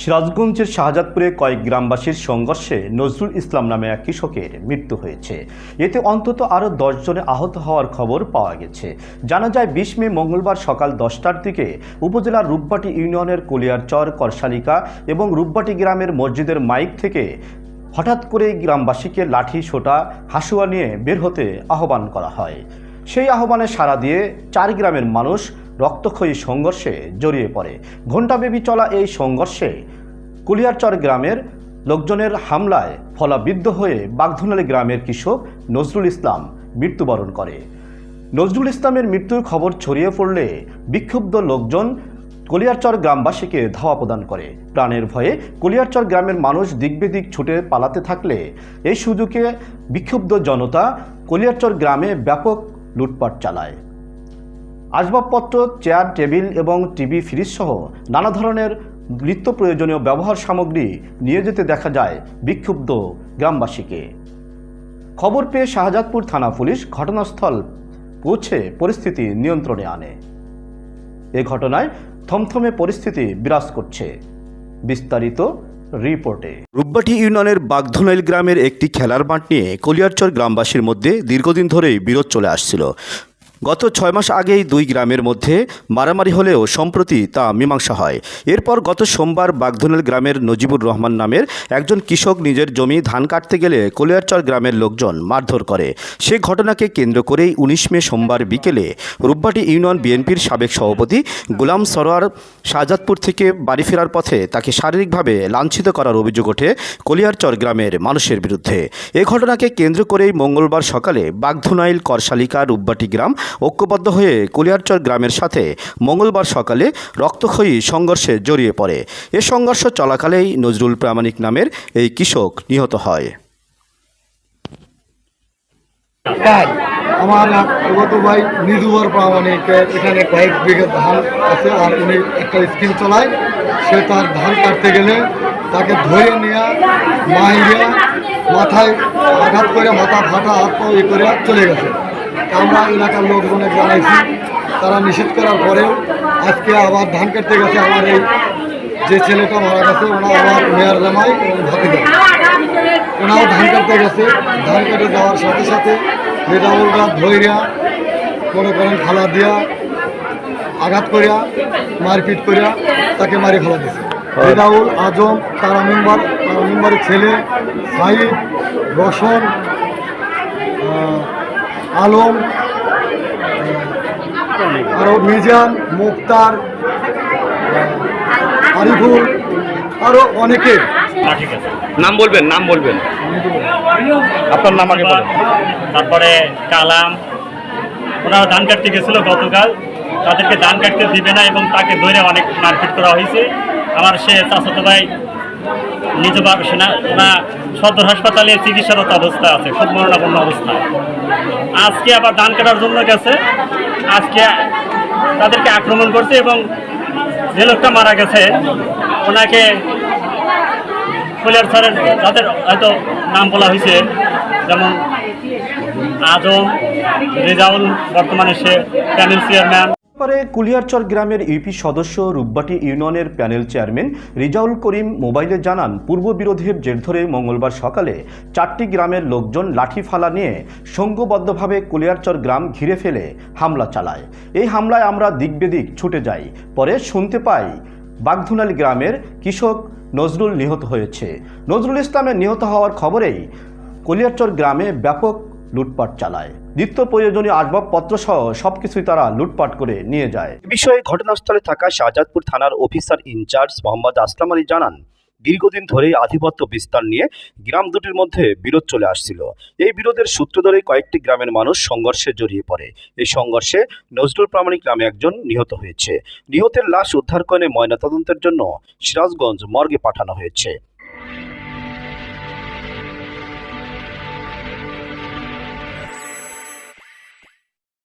সিরাজগঞ্জের শাহজাদপুরে কয়েক গ্রামবাসীর সংঘর্ষে নজরুল ইসলাম নামে এক কৃষকের মৃত্যু হয়েছে। এতে অন্তত আরও জনে আহত হওয়ার খবর পাওয়া গেছে। জানা যায়, বিশ মে মঙ্গলবার সকাল দশটার দিকে উপজেলার রূপবাটি ইউনিয়নের কলিয়ারচর করশালিকা এবং রূপবাটি গ্রামের মসজিদের মাইক থেকে হঠাৎ করে গ্রামবাসীকে লাঠি, সোটা, হাসুয়া নিয়ে বের হতে আহ্বান করা হয়। সেই আহ্বানে সাড়া দিয়ে চার গ্রামের মানুষ রক্তক্ষয়ী সংঘর্ষে জড়িয়ে পড়ে। ঘণ্টাব্যাপী চলা এই সংঘর্ষে কুলিয়ারচর গ্রামের লোকজনের হামলায় ফলাবিদ্ধ হয়ে বাগধুনালী গ্রামের কৃষক নজরুল ইসলাম মৃত্যুবরণ করে। নজরুল ইসলামের মৃত্যুর খবর ছড়িয়ে পড়লে বিক্ষুব্ধ লোকজন কলিয়ারচর গ্রামবাসীকে ধাওয়া প্রদান করে। প্রাণের ভয়ে কলিয়ারচর গ্রামের মানুষ দিকবেদিক ছুটে পালাতে থাকলে এই সুযোগে বিক্ষুব্ধ জনতা কলিয়ারচর গ্রামে ব্যাপক লুটপাট চালায়। আসবাবপত্র, চেয়ার, টেবিল এবং টিভি, ফ্রিজ সহ নানা ধরনের নিত্য প্রয়োজনীয় ব্যবহার সামগ্রী নিয়ে যেতে দেখা যায় বিক্ষুব্ধ গ্রামবাসীকে। খবর পেয়ে শাহজাদপুর থানা পুলিশ ঘটনাস্থল পৌঁছে পরিস্থিতি নিয়ন্ত্রণে আনে। এ ঘটনায় থমথমে পরিস্থিতি বিরাজ করছে। বিস্তারিত রিপোর্টে। রূপবাটি ইউনিয়নের বাগধনাইল গ্রামের একটি খেলার মাঠ নিয়ে কলিয়ারচর গ্রামবাসীর মধ্যে দীর্ঘদিন ধরেই বিরোধ চলে আসছিল। গত ছয় মাস আগেই দুই গ্রামের মধ্যে মারামারি হলেও সম্প্রতি তা মীমাংসা হয়। এরপর গত সোমবার বাগধনাইল গ্রামের নজিবুর রহমান নামের একজন কৃষক নিজের জমি ধান কাটতে গেলে কলিয়ারচর গ্রামের লোকজন মারধর করে। সে ঘটনাকে কেন্দ্র করেই উনিশ মে সোমবার বিকেলে রূপবাটি ইউনিয়ন বিএনপির সাবেক সভাপতি গুলাম সরোয়ার শাহজাদপুর থেকে বাড়ি ফেরার পথে তাকে শারীরিকভাবে লাঞ্ছিত করার অভিযোগ ওঠে কলিয়ারচর গ্রামের মানুষের বিরুদ্ধে। এ ঘটনাকে কেন্দ্র করেই মঙ্গলবার সকালে বাগধুনাইল করশালিকা রূপবাটি গ্রাম ঐক্যবদ্ধ হয়ে কলিয়ারচর গ্রামের সাথে মঙ্গলবার সকালে রক্তক্ষয়ী সংঘর্ষে জড়িয়ে পড়ে। এ সংঘর্ষ চলাকালেই নজরুল প্রামাণিক নামের এই কৃষক নিহত হয়। আমার এগত ভাই নিজুয়ার প্রামাণিকের এখানে কয়েক বিঘে ধান আছে আর উনি একটা স্কিম চলায়। সে তার ধান কাটতে গেলে তাকে ধরে নেওয়া মাইয়া মাথায় আঘাত করে মাথা ফাটা হাত পা ই করে চলে গেছে। আমরা এলাকার লোকজনে জানাইছি। তারা নিষেধ করার পরেও আজকে আবার ধান কাটতে গেছে আমার এই যে ছেলেটা মারা গেছে ওনা আমার মেয়ার জামাই এবং ভাতিজা। ওনাও ধান কাটতে গেছে। ধান কেটে যাওয়ার সাথে সাথে মেদাউলরা ধৈর্যা মনে করেন খালা দিয়া আঘাত করিয়া মারপিট করিয়া তাকে মারি ফেলা দিয়েছে মেদাউল আজম তারা মেম্বার তারা মেম্বারের ছেলে সাইদ রসন আলম আরও মিজান মুক্তার আরিফুল আরও অনেকে। ঠিক আছে নাম বলবেন নাম বলবেন। আপনার নাম আগে তারপরে কালাম ওনারা ধান কাটতে গেছিল গতকাল। তাদেরকে ধান কাটতে দিবে না এবং তাকে ধরে অনেক মারপিট করা হয়েছে। আমার সে চাচাতো ভাই নিজ সেনা ওনা সদর হাসপাতালে চিকিৎসারত অবস্থা আছে, খুব মরণাপন্ন অবস্থা। আজকে আবার ধান কাটার জন্য গেছে। আজকে তাদেরকে আক্রমণ করছে এবং যে লোকটা মারা গেছে, ওনাকে কৈলার স্যারের যাদের হয়তো নাম বলা হয়েছে, যেমন আজম রেজাউল, বর্তমানে সে প্যানেল চেয়ারম্যান। পরে কুলিয়ারচর গ্রামের ইউপি সদস্য রূপবাটি ইউনিয়নের প্যানেল চেয়ারম্যান রিজাউল করিম মোবাইলে জানান পূর্ব বিরোধের জের ধরে মঙ্গলবার সকালে চারটি গ্রামের লোকজন লাঠি ফালা নিয়ে সংঘবদ্ধভাবে কুলিয়ারচর গ্রাম ঘিরে ফেলে হামলা চালায়। এই হামলায় আমরা দিকবেদিক ছুটে যাই। পরে শুনতে পাই বাগধুনালী গ্রামের কৃষক নজরুল নিহত হয়েছে। নজরুল ইসলামের নিহত হওয়ার খবরেই কলিয়ারচর গ্রামে ব্যাপক লুটপাট চালায়। নিত্য প্রয়োজনীয় আসবাবপত্র সহ সবকিছুই তারা লুটপাট করে নিয়ে যায়। বিষয়ে ঘটনাস্থলে থাকা শাহজাদপুর থানার officer in charge Mohammad Aslam Ali জানান, দীর্ঘদিন ধরেই আধিপত্য বিস্তার নিয়ে গ্রাম দুটির মধ্যে বিরোধ চলে আসছিল। এই বিরোধের সূত্র ধরে কয়েকটি গ্রামের মানুষ সংঘর্ষে জড়িয়ে পড়ে। এই সংঘর্ষে নজরুল প্রামাণিক নামে একজন নিহত হয়েছে। নিহতের লাশ উদ্ধার করে ময়নাতদন্তের জন্য সিরাজগঞ্জ মর্গে পাঠানো হয়েছে।